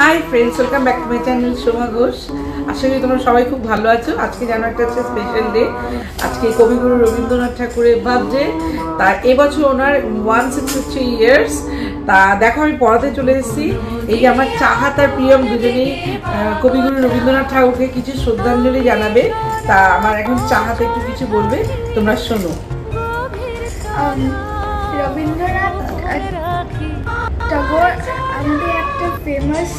Hi friends welcome back to my channel Soma Ghosh আশা করি তোমরা সবাই খুব ভালো আছো। আজকে যেন একটা হচ্ছে স্পেশাল ডে আজকে কবিগুরু রবীন্দ্রনাথ ঠাকুরের বার্থডে তা এবছর ওনার ওয়ান সিক্সটি থ্রি ইয়ার্স তা দেখো আমি পড়াতে চলে এসেছি। এই আমার চাহাত আর প্রিয়ম দুজনেই কবিগুরু রবীন্দ্রনাথ ঠাকুরকে কিছু শ্রদ্ধাঞ্জলি জানাবে। তা আমার এখন চাহাতে একটু কিছু বলবে। তোমরা শোনো। রবীন্দ্রনাথ ট্যাগোর আমাদের একটা ফেমাস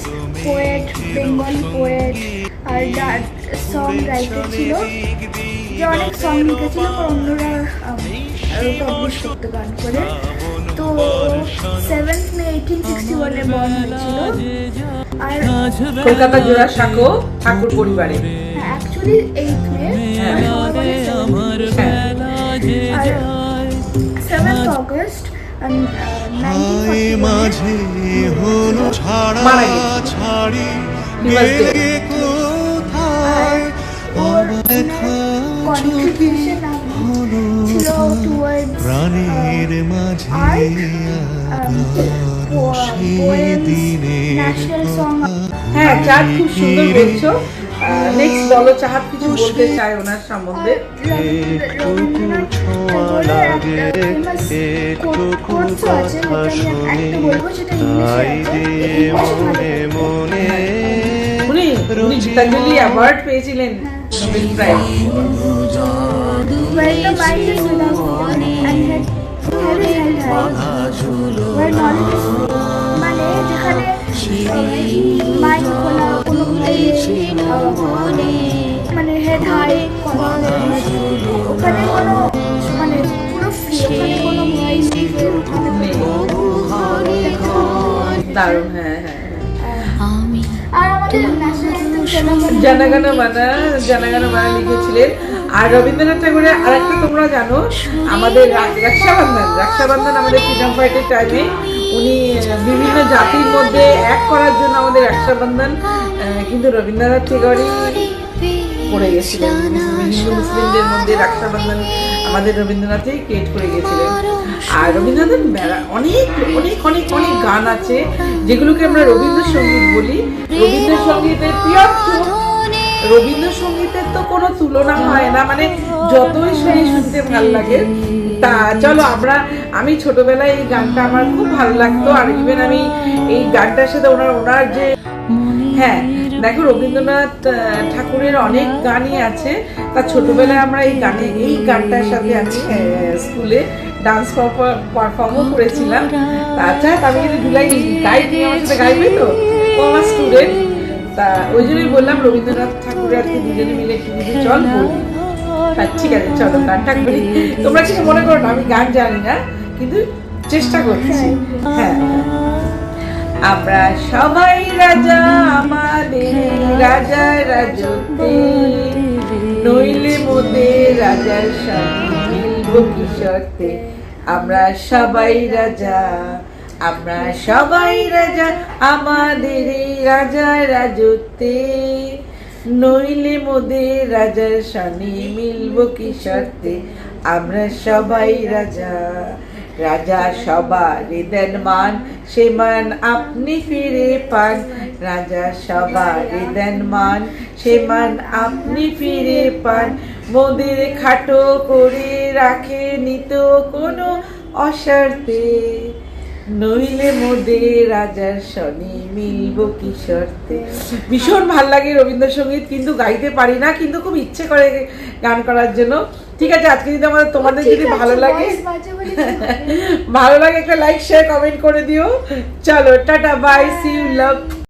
পোয়েট বেঙ্গলি পোয়েট আর সং রাইটার ছিল যে অনেক সং লিখেছিল অন্যরা পাবলিশ করতে গান করে। তো সেভেন্থ মে এইটিন সিক্সটি ওয়ানে বর্ন হয়েছিল। আর কলকাতা জোড়া সাঁকো ঠাকুর পরিবারে। অ্যাকচুয়ালি এইট মে হ্যাঁ। হ্যাঁ। আর সেভেন্থ অগস্ট হায় মাঝে হলো ছাড়া ছাড়ি. গেলে কোথায়? ওর অদেখা কন্ট্রিবিউশন ছিল মাঝে সেই সং হ্যাঁ চাঁদ খুব সুন্দর বলছো। নেক্সট বলো চাহাত কিছু বলতে চায় ওনার সম্বন্ধে। মনে মনে উনি উনি গীতাঞ্জলি অ্যাওয়ার্ড পেয়েছিলেন নোবেল প্রাইজ ওখানে কোনো মানে পুরো ফ্রি ওখানে কোনো। দারুণ হ্যাঁ হ্যাঁ আর আমাদের ন্যাশনাল মানা জনগণ মানা লিখেছিলেন আর রবীন্দ্রনাথ ঠাকুরের আর একটা তোমরা জানো আমাদের রক্ষাবন্ধন রক্ষাবন্ধন আমাদের ফ্রিডম ফাইটের টাইমে উনি বিভিন্ন জাতির মধ্যে এক করার জন্য আমাদের রক্ষাবন্ধন কিন্তু রবীন্দ্রনাথ ঠাকুরই করে গেছিলেন। হিন্দু মুসলিমদের মধ্যে রক্ষাবন্ধন আমাদের রবীন্দ্রনাথই ক্রিয়েট করে গেছিলেন। আর রবীন্দ্রনাথের অনেক অনেক অনেক অনেক গান আছে, যেগুলোকে আমরা রবীন্দ্রসঙ্গীত বলি। রবীন্দ্রসঙ্গীতের প্রিয় রবীন্দ্রসঙ্গীতের তো কোনো তুলনা হয় না মানে যতই শুনি শুনতে ভালো লাগে, তা চলো আমরা, আমি ছোটবেলায় এই গানটা আমার খুব ভালো লাগতো, আর ইভেন আমি এই গানটার সাথে ওনার ওনার যে হ্যাঁ দেখো রবীন্দ্রনাথ ঠাকুরের অনেক গানই আছে। তা ছোটবেলায় আমরা এই গানে এই গানটার সাথে আমি আহ, স্কুলে ডান্স পারফর্মও করেছিলাম। তাছাড়া আমি কিন্তু জুলাই গাই আমার সাথে গাইবে তো ও আমার স্টুডেন্ট তা ওই জন্যই বললাম রবীন্দ্রনাথ ঠাকুরের আজকে দুজনে মিলে একটু চল বলি ঠিক আছে চলো গানটা করি। তোমরা কিছু মনে করো না আমি গান জানি না কিন্তু চেষ্টা করছি। হ্যাঁ। আমরা সবাই রাজা, আমাদের রাজা রাজতে নইলে মোদের রাজার সঙ্গে মিলব কি শর্তে আমরা সবাই রাজা, আমরা সবাই রাজা, আমাদের রাজা রাজতে নইলে মোদের রাজার সঙ্গে মিলব কি শর্তে আমরা সবাই রাজা রাজা সবার দেন মান সে মান আপনি ফিরে পান। রাজা সবার দেন মান সে মান আপনি ফিরে পান। মোদের খাটো করে রাখে নিত কোনো অশার্তে। নইলে মোদে রাজার শনি মিলব কি শর্তে। ভীষণ ভালো লাগে রবীন্দ্রসঙ্গীত, কিন্তু গাইতে পারি না, কিন্তু খুব ইচ্ছে করে গান করার জন্য। ঠিক আছে আজকে যদি আমাদের তোমাদের যদি ভালো লাগে ভালো লাগে। একটা লাইক শেয়ার কমেন্ট করে দিও। চলো tata bye see you love